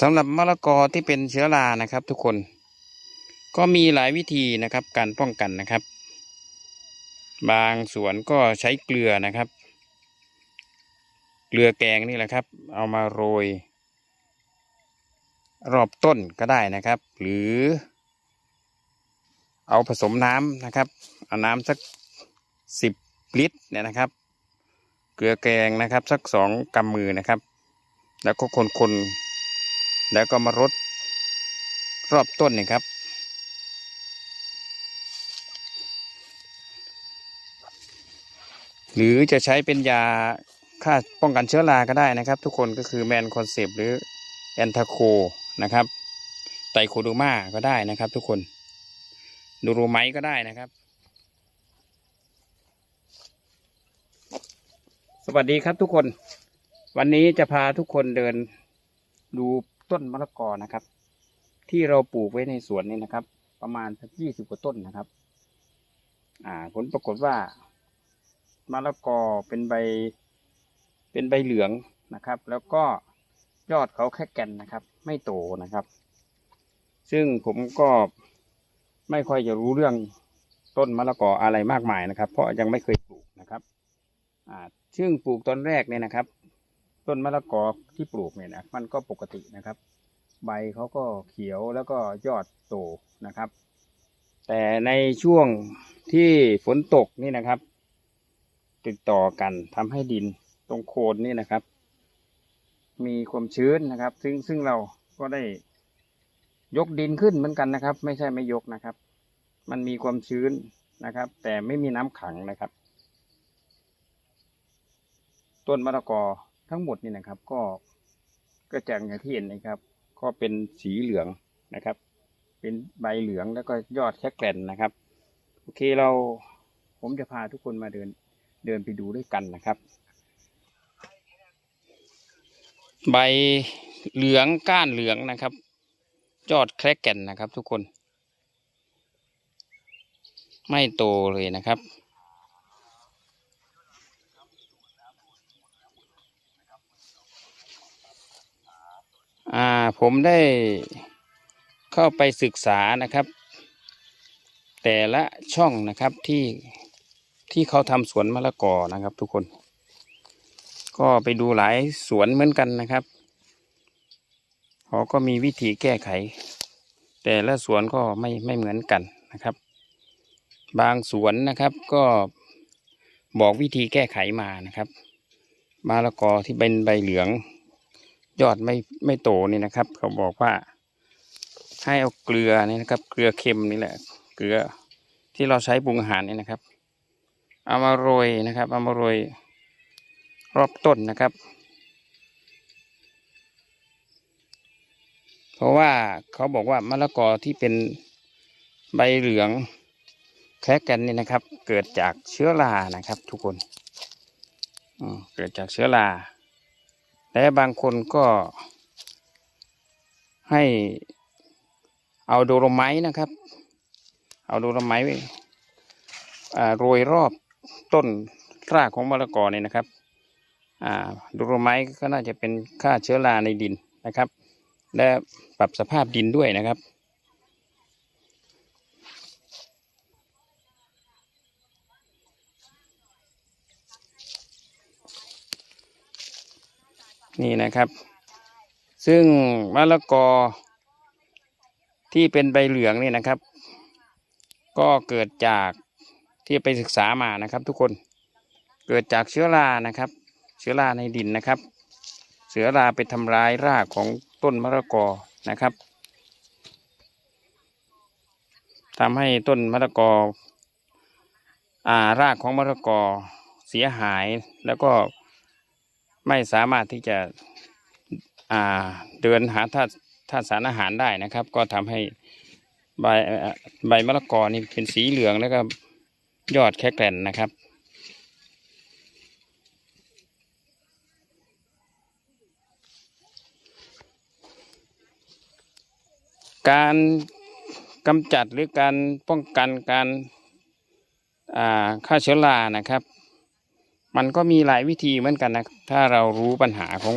สำหรับมะละกอที่เป็นเชื้อรานะครับ ทุกคน ก็มีหลายวิธีนะครับ การป้องกันนะครับ บางสวนก็ใช้เกลือนะครับ เกลือแกงนี่แหละครับ เอามาโรย รอบต้นก็ได้นะครับ หรือ เอาผสมน้ำนะครับเอาน้ำสักสิบลิตรเนี่ยนะครับ เกลือแกงนะครับ สักสองกำมือนะครับ แล้วก็คนๆ แล้วก็มารดรอบต้นนี่ครับ หรือจะใช้เป็นยาฆ่าป้องกันเชื้อราก็ได้นะครับ ทุกคนก็คือแมนคอนเซปหรือแอนทาโคนะครับ ไตโคโดมาก็ได้นะครับ ทุกคนดูโรไมก็ได้นะครับ สวัสดีครับทุกคน วันนี้จะพาทุกคนเดินดู ต้นมะละกอนะครับ ที่เราปลูกไว้ในสวนนี่นะครับ ประมาณสักยี่สิบกว่าต้นนะครับ อ่า ผลปรากฏว่ามะละกอเป็นใบ เป็นใบเหลืองนะครับ แล้วก็ยอดเขาแค่แก่นนะครับ ไม่โตนะครับ ซึ่งผมก็ไม่ค่อยจะรู้เรื่องต้นมะละกออะไรมากมายนะครับ เพราะยังไม่เคยปลูกนะครับ อ่า ซึ่งปลูกตอนแรกเนี่ยนะครับ ต้นมะละกอที่ปลูกเนี่ยนะมันก็ปกตินะครับ ใบเขาก็เขียวแล้วก็ยอดโตนะครับ แต่ในช่วงที่ฝนตกนี่นะครับ ติดต่อกันทำให้ดินตรงโคนนี่นะครับ มีความชื้นนะครับ ซึ่งซึ่งเราก็ได้ยกดินขึ้นเหมือนกันนะครับ ไม่ใช่ไม่ยกนะครับ มันมีความชื้นนะครับ แต่ไม่มีน้ำขังนะครับ ต้นมะละกอ ทั้งหมดนี่นะครับ ก็ก็จะอย่างที่เห็นนะครับ ก็เป็นสีเหลืองนะครับ เป็นใบเหลืองแล้วก็ยอดแค่แกลนนะครับ โอเคเราผมจะพาทุกคนมาเดินเดินไปดูด้วยกันนะครับ ใบเหลืองก้านเหลืองนะครับ ยอดแครกแก่นนะครับ ทุกคน ไม่โตเลยนะครับ อ่าผมได้เข้าไปศึกษานะครับ แต่ละช่องนะครับที่ที่เขาทำสวนมะละกอนะครับ ทุกคน ก็ไปดูหลายสวนเหมือนกันนะครับเขาก็มีวิธีแก้ไข แต่ละสวนก็ไม่ไม่เหมือนกันนะครับ บางสวนนะครับก็บอกวิธีแก้ไขมานะครับมะละกอที่เป็นใบเหลือง ยอดไม่ไม่โตนี่นะครับ เขาบอกว่า ให้เอาเกลือนี่นะครับ เกลือเค็มนี่แหละ เกลือที่เราใช้ปรุงอาหารนี่นะครับ เอามาโรยนะครับเอามาโรยรอบต้นนะครับ เพราะว่าเขาบอกว่ามะละกอที่เป็นใบเหลืองแคกันนี่นะครับ เกิดจากเชื้อรานะครับ ทุกคนเกิดจากเชื้อรา และบางคนก็ให้เอาโดโลไม้นะครับ เอาโดโลไม่โรยรอบต้นรากของมะละกอเนี่ยนะครับโดโลไม้ก็น่าจะเป็นฆ่าเชื้อราในดินนะครับ และปรับสภาพดินด้วยนะครับ นี่นะครับ ซึ่งมะละกอที่เป็นใบเหลืองนี่นะครับ ก็เกิดจากที่ไปศึกษามานะครับ ทุกคนเกิดจากเชื้อรานะครับ เชื้อราในดินนะครับ เชื้อราไปทำร้ายรากของต้นมะละกอนะครับทำให้ต้นมะละกออารากของมะละกอเสียหายแล้วก็ ไม่สามารถที่จะเดินหาธาตุธาตุสารอาหารได้นะครับ ก็ทำให้ใบใบมะละกอนี่เป็นสีเหลืองแล้วก็ยอดแค่แกลนนะครับ การกำจัดหรือการป้องกันการฆ่าเชื้อรานะครับ มันก็มีหลายวิธีเหมือนกันนะ ถ้าเรารู้ปัญหาของ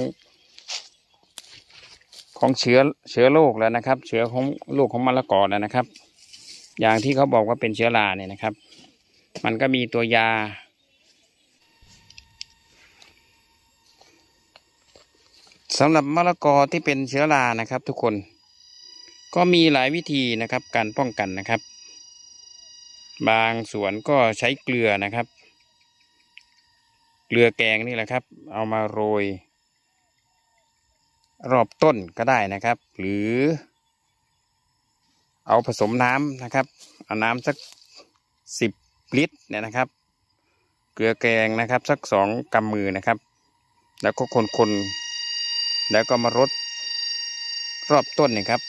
ของเชื้อเชื้อโรคแล้วนะครับ เชื้อของโรคของมะละกอแล้วนะครับ อย่างที่เขาบอกว่าเป็นเชื้อราเนี่ยนะครับ มันก็มีตัวยาสำหรับมะละกอที่เป็นเชื้อรานะครับ ทุกคน ก็มีหลายวิธีนะครับ การป้องกันนะครับ บางสวนก็ใช้เกลือนะครับ เกลือแกงนี่แหละครับ เอามาโรย รอบต้นก็ได้นะครับ หรือ เอาผสมน้ำนะครับ เอาน้ำสักสิบลิตรเนี่ยนะครับ เกลือแกงนะครับสักสองกำมือนะครับ แล้วก็คนๆแล้วก็มารดรอบต้นนี่ครับ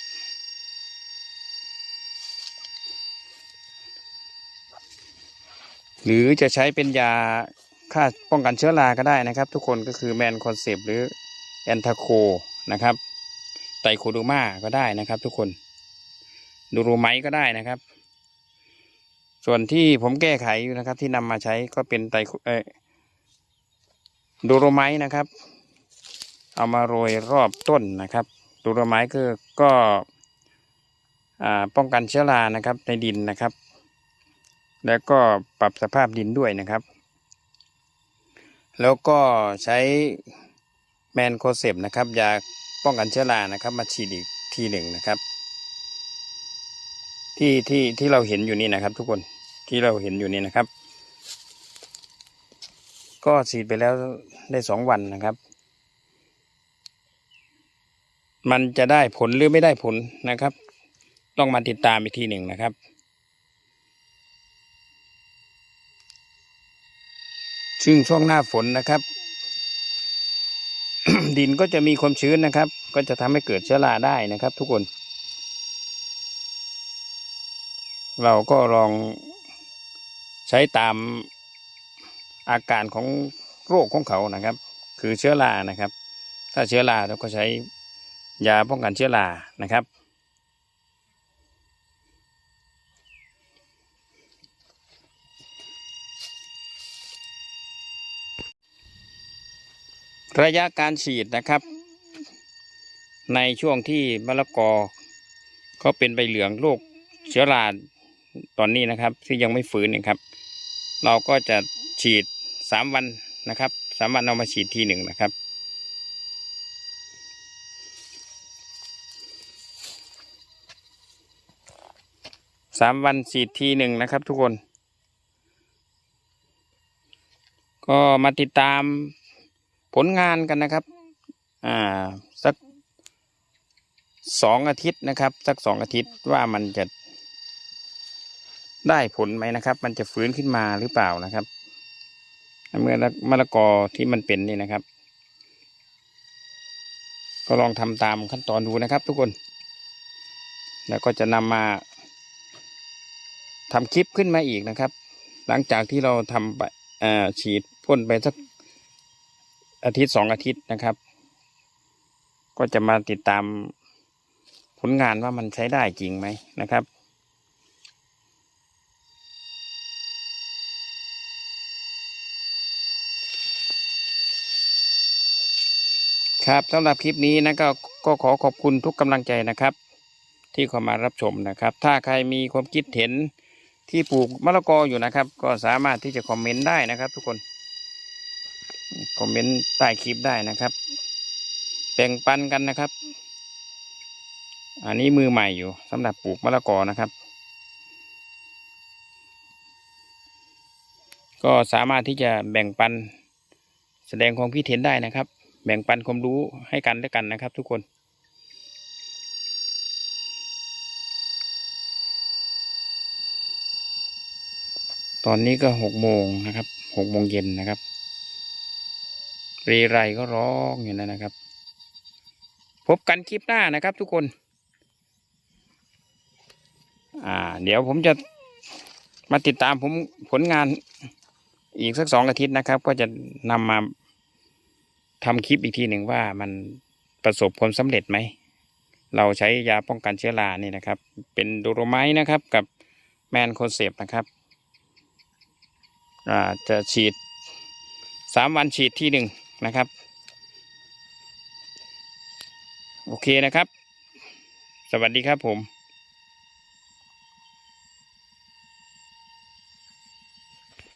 หรือจะใช้เป็นยา ฆ่าป้องกันเชื้อราก็ได้นะครับ ทุกคนก็คือแมนคอนเซปหรือแอนทาโคนะครับ ไตโคดูมาก็ได้นะครับ ทุกคนดูรูไมก็ได้นะครับ ส่วนที่ผมแก้ไขอยู่นะครับ ที่นำมาใช้ก็เป็นไตเออดูโรไมนะครับ เอามาโรยรอบต้นนะครับดูโรไมคือก็อ่าป้องกันเชื้อรานะครับในดินนะครับ แล้วก็ปรับสภาพดินด้วยนะครับ แล้วก็ใช้แมนโคเซปนะครับยาป้องกันเชื้อรานะครับ มาฉีดอีกทีหนึ่งนะครับ ที่ที่ที่เราเห็นอยู่นี่นะครับ ทุกคนที่เราเห็นอยู่นี่นะครับ ก็ฉีดไปแล้วได้สองวันนะครับ มันจะได้ผลหรือไม่ได้ผลนะครับ ต้องมาติดตามอีกทีหนึ่งนะครับ ซึ่งช่วงหน้าฝนนะครับ ดินก็จะมีความชื้นนะครับ ก็จะทำให้เกิดเชื้อราได้นะครับ ทุกคน เราก็ลองใช้ตามอาการของโรคของเขานะครับ คือเชื้อรานะครับ ถ้าเชื้อราเราก็ใช้ยาป้องกันเชื้อรานะครับ ระยะการฉีดนะครับ ในช่วงที่มะละกอก็เป็นใบเหลืองโรคเชื้อราตอนนี้นะครับ ที่ยังไม่ฟื้นนะครับ เราก็จะฉีดสามวันนะครับสามวันเอามาฉีดทีหนึ่งนะครับสามวันฉีดทีหนึ่งนะครับทุกคน ก็มาติดตาม ผลงานกันนะครับ อ่า สักสองอาทิตย์นะครับ สักสองอาทิตย์ว่ามันจะได้ผลไหมนะครับ มันจะฟื้นขึ้นมาหรือเปล่านะครับ เมื่อมะละกอที่มันเป็นนี่นะครับ ก็ลองทำตามขั้นตอนดูนะครับ ทุกคน แล้วก็จะนำมาทำคลิปขึ้นมาอีกนะครับ หลังจากที่เราทำไปอ่อฉีดพ่นไปสัก อาทิตย์สองอาทิตย์นะครับ ก็จะมาติดตามผลงานว่ามันใช้ได้จริงไหมนะครับ ครับสำหรับคลิปนี้นะก็ก็ขอขอบคุณทุกกำลังใจนะครับ ที่เข้ามารับชมนะครับ ถ้าใครมีความคิดเห็นที่ปลูกมะละกออยู่นะครับ ก็สามารถที่จะคอมเมนต์ได้นะครับ ทุกคน คอมเมนต์ใต้คลิปได้นะครับแบ่งปันกันนะครับ อันนี้มือใหม่อยู่สำหรับปลูกมะละกอนะครับ ก็สามารถที่จะแบ่งปันแสดงความคิดเห็นได้นะครับ แบ่งปันความรู้ให้กันและกันนะครับ ทุกคนตอนนี้ก็หกโมงนะครับหกโมงเย็นนะครับ เรไรก็ร้องอยู่นั่นนะครับ พบกันคลิปหน้านะครับทุกคน อ่า เดี๋ยวผมจะมาติดตามผมผลงานอีกสักสองอาทิตย์นะครับ ก็จะนำมาทำคลิปอีกทีหนึ่งว่ามันประสบผลสำเร็จไหม เราใช้ยาป้องกันเชื้อรานี่นะครับ เป็นดูโรไมนะครับกับแมนโคเซปนะครับอ่าจะฉีดสามวันฉีดที่หนึ่ง นะครับ โอเคนะครับ สวัสดีครับผม